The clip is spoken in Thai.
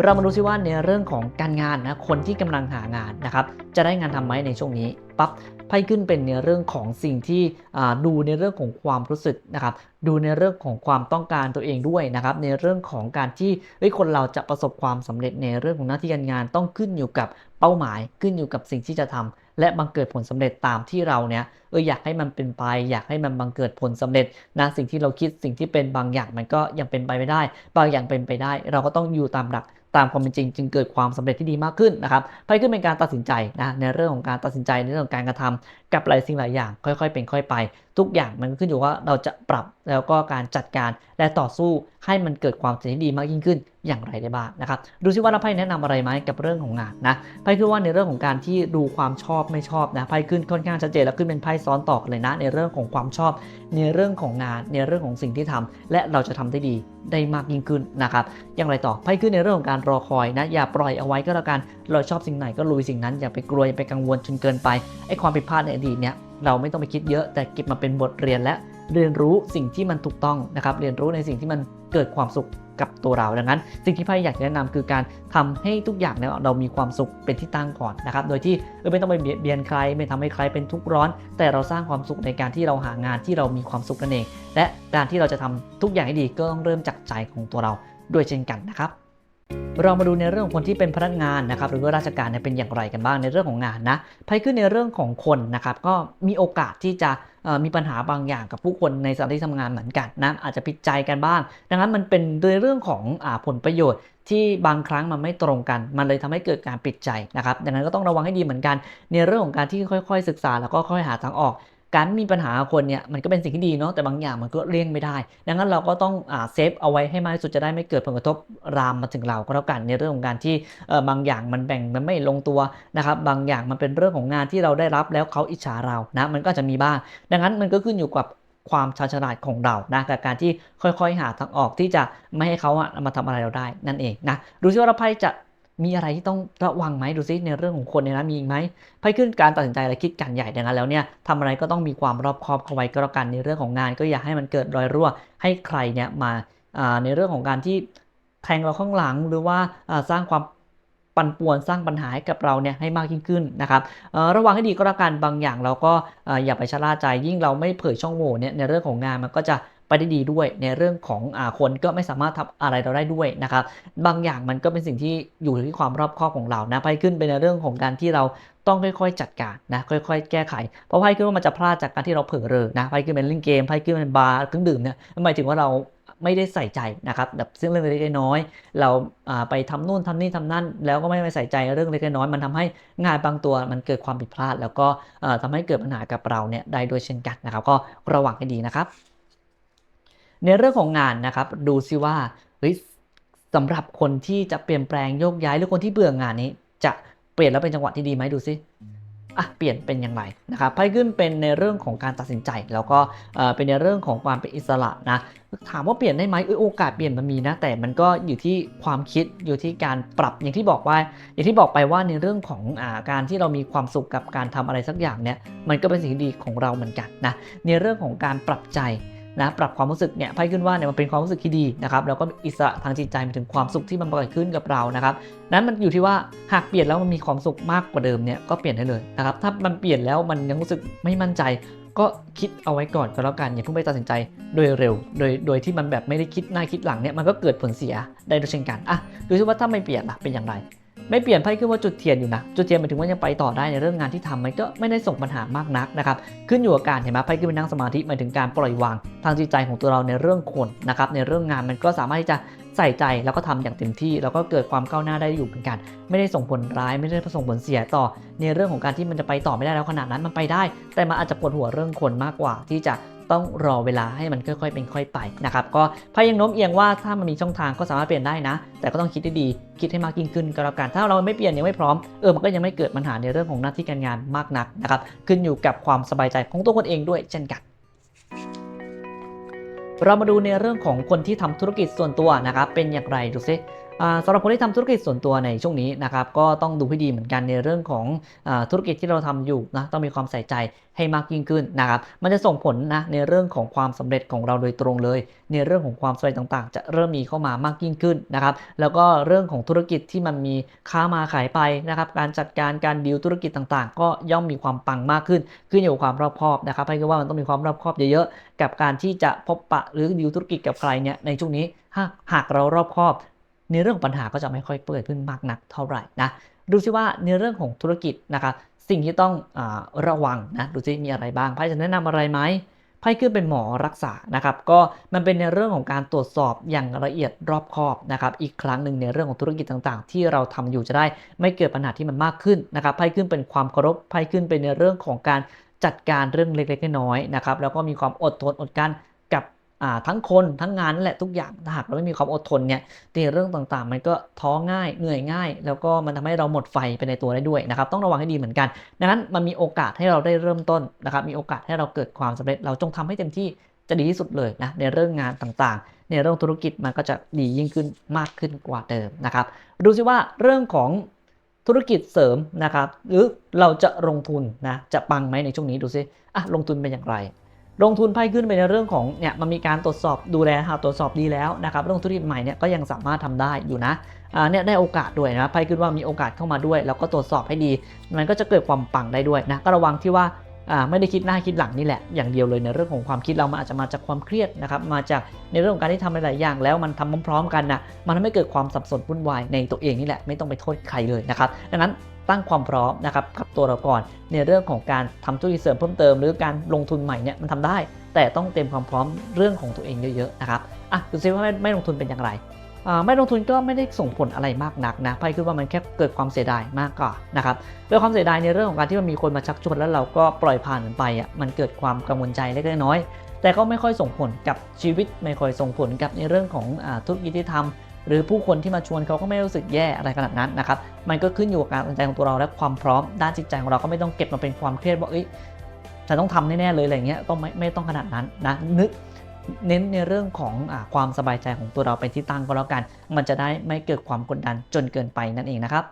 เรามาดูซิว่าในเรื่องของการงานนะคนที่กำลังหางานนะครับจะได้งานทำไหมในช่วงนี้ปั๊บไพ่ขึ้นเป็นในเรื่องของสิ่งที่ดูในเรื่องของความรู้สึกนะครับดูในเรื่องของความต้องการตัวเองด้วยนะครับในเรื่องของการที่เฮ้ยคนเราจะประสบความสำเร็จในเรื่องของหน้าที่การงานต้องขึ้นอยู่กับเป้าหมาย ขึ้นอยู่กับสิ่งที่จะทำและบังเกิดผลสำเร็จตามที่เราเนี่ยเอออยากให้มันเป็นไป อยากให้มันบังเกิดผลสำเร็จนะสิ่งที่เราคิดสิ่งที่เป็นบางอย่างมันก็ยังเป็นไปไม่ได้ บางอย่างเป็นไปได้ เราก็ต้องอยู่ตามหลักตามความเป็นจริง จึงเกิดความสำเร็จที่ดีมากขึ้นนะครับไพ่ขึ้นเป็นการตัดสินใจนะในเรื่องของการตัดสินใจในเรื่องของการกระทำกับหลายสิ่งหลายอย่าง ค่อยๆ เป็นค่อยไป ทุกอย่างมันขึ้นอยู่ว่าเราจะปรับแล้วก็การจัดการและต่อสู้ให้มันเกิดความสำเร็จที่ดีมากยิ่งขึ้น อย่างไรได้บ้างนะครับ ดูซิว่าเราไพ่แนะนำอะไรไหมกับเรื่องของงานนะไพ่คือว่าในเรื่องของการที่ดูความชอบไม่ชอบนะไพ่ขึ้นค่อนข้างชัดเจนแล้วขึ้นเป็นไพ่ซ้อนต่อกันเลยนะ ในเรื่องของความชอบ ในเรื่องของงาน ในเรื่องของสิ่งที่ทำและเราจะทำได้ดีได้มากยิ่งขึ้นนะครับอย่างไรต่อไพ่ขึ้นในเรื่องของการรอคอยนะอย่าปล่อยเอาไว้ก็แล้วกันเราชอบสิ่งไหนก็ลุยสิ่งนั้นอย่าไปกลัวอย่าไปกังวลจนเกินไปไอ้ความผิดพลาดในอดีตเนี่ยเราไม่ต้องไปคิดเยอะแต่เก็บมาเป็นบทเรียนและ เรียนรู้สิ่งที่มันถูกต้องนะครับ เรียนรู้ในสิ่งที่มันเกิดความสุขกับตัวเรา ดังนั้น สิ่งที่ไพ่อยากแนะนำคือการทำให้ทุกอย่างเนี่ยเรามีความสุขเป็นที่ตั้งก่อนนะครับ โดยที่ไม่ต้องไปเบียดเบียนใคร ไม่ทำให้ใครเป็นทุกข์ร้อน แต่เราสร้างความสุขในการที่เราหางานที่เรามีความสุขนั่นเอง และการที่เราจะทำทุกอย่างให้ดีก็ต้องเริ่มจากใจของตัวเราด้วยเช่นกันนะครับเรามาดูในเรื่องของคนที่เป็นพนักงานนะครับหรือว่าราชการเป็นอย่างไรกันบ้างในเรื่องของงานนะไพ่ขึ้นในเรื่องของคนนะครับก็มีโอกาสที่จะ มีปัญหาบางอย่างกับผู้คนในสถานที่ทำงานเหมือนกันนะอาจจะผิดใจกันบ้าง ดังนั้นมันเป็นในเรื่องของอผลประโยชน์ที่บางครั้งมันไม่ตรงกัน มันเลยทำให้เกิดการปิดใจนะครับ ดังนั้นก็ต้องระวังให้ดีเหมือนกัน ในเรื่องของการที่ค่อยๆ ศึกษาแล้วก็ค่อยหาทางออก การมีปัญหาคนเนี่ยมันก็เป็นสิ่งที่ดีเนาะแต่บางอย่างมันก็เลี่ยงไม่ได้ ดังนั้นเราก็ต้องอเซฟเอาไว้ให้มากที่สุดจะได้ไม่เกิดผลกระทบรามมาถึงเราก็แล้วกันในเรื่องของการที่เออบางอย่างมันแบ่งมันไม่ลงตัวนะครับบางอย่างมันเป็นเรื่องของงานที่เราได้รับแล้วเขาอิจฉาเรานะมันก็จะมีบ้าง ดังนั้นมันก็ขึ้นอยู่กับความชาญฉลาดของเรานะกับการที่ค่อยๆ หาทางออกที่จะไม่ให้เขาอะมาทำอะไรเราได้นั่นเองนะดูซิว่าเราไพ่จะ มีอะไรที่ต้องระวังไหมดูซิในเรื่องของคนเนี่ยนะมีอีกไหมไพ่ขึ้นการตัดสินใจและคิดการใหญ่ดังนั้นแล้วเนี่ยทำอะไรก็ต้องมีความรอบคอบเข้าไว้ก็แล้วกันในเรื่องของงาน ก็อย่าให้มันเกิดรอยรั่วให้ใครเนี่ยมาในเรื่องของการที่แทงเราข้างหลังหรือว่าสร้างความปั่นป่วนสร้างปัญหาให้กับเราเนี่ยให้มากยิ่งขึ้นนะครับระวังให้ดีก็แล้วกันบางอย่างเราก็อย่าไปชะล่าใจยิ่งเราไม่เผยช่องโหว่เนี่ยในเรื่องของงานมันก็จะ ไปได้ดีด้วย ในเรื่องของอคนก็ไม่สามารถทำอะไรเราได้ด้วยนะครับบางอย่างมันก็เป็นสิ่งที่อยู่ที่ความรอบคอบของเรานะไพ่ขึ้นไปในเรื่องของการที่เราต้องค่อยๆ จัดการนะค่อยๆ แก้ไข เพราะไพ่ขึ้นว่ามันจะพลาดจากการที่เราเผลอเรอนะไพ่ขึ้นเป็นเล่นเกมไพ่ขึ้นเป็นบาร์เครื่องดื่มเนี่ยหมายถึงว่าเราไม่ได้ใส่ใจนะครับแบบซึ่งเรื่องเล็กน้อย เราไปทำนู่นทำนี่ทำนั่น แล้วก็ไม่ไปใส่ใจเรื่องเล็กน้อย มันทำให้งานบางตัวมันเกิดความผิดพลาด แล้วก็เอ่อทำให้เกิดปัญหากับเราเนี่ยได้ด้วยเช่นกันนะครับ ก็ระวังให้ดีนะครับ ในเรื่องของงานนะครับ ดูซิว่าเฮ้ยสำหรับคนที่จะเปลี่ยนแปลงโยกย้ายหรือคนที่เบื่องานนี้ จะเปลี่ยนแล้วเป็นจังหวะที่ดีไหมดูซิอะเปลี่ยนเป็นอย่างไรนะครับไพ่ขึ้นเป็นในเรื่องของการตัดสินใจ แล้วก็เป็นในเรื่องของความเป็นอิสระนะถามว่าเปลี่ยนได้ไหมโอกาสเปลี่ยนมันมีนะแต่มันก็อยู่ที่ความคิดอยู่ที่การปรับอย่างที่บอกว่า อย่างที่บอกไปว่าในเรื่องของอาการที่เรามีความสุขกับการทำอะไรสักอย่างเนี่ยมันก็เป็นสิ่งดีของเราเหมือนกันนะในเรื่องของการปรับใจ นะปรับความรู้สึกเนี่ยไพ่ขึ้นว่าเนี่ยมันเป็นความรู้สึกที่ดีนะครับแล้วก็อิสระทางจิตใจมันถึงความสุขที่มันเกิดขึ้นกับเรานะครับนั้นมันอยู่ที่ว่าหากเปลี่ยนแล้วมันมีความสุขมากกว่าเดิมเนี่ยก็เปลี่ยนได้เลยนะครับถ้ามันเปลี่ยนแล้วมันยังรู้สึกไม่มั่นใจก็คิดเอาไว้ก่อนก็แล้วกันอย่าเพิ่งไปตัดสินใจโดยเร็ว โดยโดยที่มันแบบไม่ได้คิดหน้าคิดหลังเนี่ยมันก็เกิดผลเสียได้ด้วยเช่นกันอะดูซิว่าถ้าไม่เปลี่ยนล่ะเป็นอย่างไร ไม่เปลี่ยนไพ่ขึ้นว่าจุดเทียนอยู่นะ จุดเทียนหมายถึงว่ายังไปต่อได้ในเรื่องงานที่ทำมันก็ไม่ได้ส่งปัญหามากนักนะครับ ขึ้นอยู่กับการเห็นไหมไพ่ขึ้นเป็นนั่งสมาธิหมายถึงการปล่อยวาง ทางจิตใจของตัวเราในเรื่องคนนะครับ ในเรื่องงานมันก็สามารถที่จะใส่ใจแล้วก็ทำอย่างเต็มที่ แล้วก็เกิดความก้าวหน้าได้อยู่เหมือนกัน ไม่ได้ส่งผลร้ายไม่ได้ส่งผลเสียต่อ ในเรื่องของการที่มันจะไปต่อไม่ได้แล้วขนาดนั้นมันไปได้ แต่มันอาจจะปวดหัวเรื่องคนมากกว่าที่จะ ต้องรอเวลาให้มันค่อยๆ เป็นค่อยไปนะครับก็พายังโน้มเอียงว่าถ้ามันมีช่องทางก็สามารถเปลี่ยนได้นะ แต่ก็ต้องคิดดีๆคิดให้มากยิ่งขึ้นก็แล้วกันถ้าเราไม่เปลี่ยนยังไม่พร้อมเออมันก็ยังไม่เกิดปัญหาในเรื่องของหน้าที่การงานมากนักนะครับขึ้นอยู่กับความสบายใจของตัวคนเองด้วยเช่นกันเรามาดูในเรื่องของคนที่ทำธุรกิจส่วนตัวนะครับเป็นอย่างไรดูซิ สำหรับคนที่ทำธุรกิจส่วนตัวในช่วงนี้นะครับก็ต้องดูให้ดีเหมือนกันในเรื่องของอธุรกิจที่เราทำอยู่นะต้องมีความใส่ใจให้มากยิ่งขึ้นนะครับมันจะส่งผลนะในเรื่องของความสำเร็จของเราโดยตรงเลย ในเรื่องของความสำเร็จต่างๆ จะเริ่มมีเข้ามามากยิ่งขึ้นนะครับแล้วก็เรื่องของธุรกิจที่มันมีค้ามาขายไปนะครับการจัดการการดีลธุรกิจต่างๆ ก็ย่อมมีความปังมากขึ้น ขึ้นอยู่กับความรอบคอบนะครับให้ก็ว่ามันต้องมีความรอบคอบเยอะๆกับการที่จะพบปะหรือดีลธุรกิจกับใครเนี่ยในช่วงนี้หากเรารอบคอบ ในเรื่องของปัญหาก็จะไม่ค่อยเปิดขึ้นมากนักเท่าไหร่นะดูซิว่าในเรื่องของธุรกิจนะครับสิ่งที่ต้องอระวังนะดูซิมีอะไรบ้างไพ่จะแนะนำอะไรไหมไพ่ขึ้นเป็นหมอรักษานะครับก็มันเป็นในเรื่องของการตรวจสอบอย่างละเอียดรอบคอบนะครับอีกครั้งหนึ่งในเรื่องของธุรกิจต่างๆ ที่เราทำอยู่จะได้ไม่เกิดปัญหาที่มันมากขึ้นนะครับไพ่ขึ้นเป็นความเคารพไพ่ขึ้นเป็นในเรื่องของการจัดการเรื่องเล็กๆน้อยๆนะครับแล้วก็มีความอดทนอดกั้น ทั้งคนทั้งงานนั่นแหละทุกอย่างถ้าหากเราไม่มีความอดทนเนี่ยในเรื่องต่างๆ มันก็ท้อง่ายเหนื่อยง่าย แล้วก็มันทำให้เราหมดไฟไปในตัวได้ด้วยนะครับต้องระวังให้ดีเหมือนกัน ดังนั้นมันมีโอกาสให้เราได้เริ่มต้นนะครับมีโอกาสให้เราเกิดความสำเร็จเราจงทำให้เต็มที่จะดีที่สุดเลยนะในเรื่องงานต่างๆ ในเรื่องธุรกิจมันก็จะดียิ่งขึ้นมากขึ้นกว่าเดิมนะครับดูซิว่าเรื่องของธุรกิจเสริมนะครับ หรือเราจะลงทุนนะจะปังไหมในช่วงนี้ดูซิอะลงทุนเป็นอย่างไร ลงทุนไพ่ขึ้นไปในเรื่องของเนี่ยมันมีการตรวจสอบดูแลหากตรวจสอบดีแล้วนะครับเรื่องธุรกิจใหม่เนี่ยก็ยังสามารถทำได้อยู่นะอ่าเนี่ยได้โอกาสด้วยนะไพ่ขึ้นว่ามีโอกาสเข้ามาด้วย แล้วก็ตรวจสอบให้ดี มันก็จะเกิดความปังได้ด้วยนะก็ระวังที่ว่าอ่าไม่ได้คิดหน้าคิดหลังนี่แหละอย่างเดียวเลยในเรื่องของความคิดเรามันอาจจะมาจากความเครียดนะครับมาจากในเรื่องของการที่ทำหลายๆอย่าง แล้วมันทำพร้อมๆกันนะมันทำให้เกิดความสับสนวุ่นวายในตัวเองนี่แหละไม่ต้องไปโทษใครเลยนะครับดังนั้น ตั้งความพร้อมนะครับกับตัวเราก่อน ในเรื่องของการทำธุรกิจเสริมเพิ่มเติม หรือการลงทุนใหม่เนี่ยมันทำได้ แต่ต้องเตรียมความพร้อมเรื่องของตัวเองเยอะๆนะครับอะดูซิว่าไม่ไม่ลงทุนเป็นอย่างไรอ่าไม่ลงทุนก็ไม่ได้ส่งผลอะไรมากนักนะไพ่คือว่ามันแค่เกิดความเสียดายมากกว่านะครับเกิดความเสียดายในเรื่องของการที่มันมีคนมาชักชวนแล้วเราก็ปล่อยผ่านมันไปอะมันเกิดความกังวลใจเล็กๆน้อยๆแต่ก็ไม่ค่อยส่งผลกับชีวิตไม่ค่อยส่งผลกับในเรื่องของอธุรกิจที่ทำ หรือผู้คนที่มาชวนเขาก็ไม่รู้สึกแย่อะไรขนาดนั้นนะครับ มันก็ขึ้นอยู่กับการตัดใจของตัวเราและความพร้อมด้านจิตใจของเราก็ไม่ต้องเก็บมาเป็นความเครียดว่าเอ้ยฉันต้องทำแน่ๆเลยอะไรเงี้ยก็ไม่ไม่ต้องขนาดนั้นนะนึกเน้นในเรื่องของอความสบายใจของตัวเราเป็นที่ตั้งก็แล้วกัน มันจะได้ไม่เกิดความกดดันจนเกินไปนั่นเองนะครับ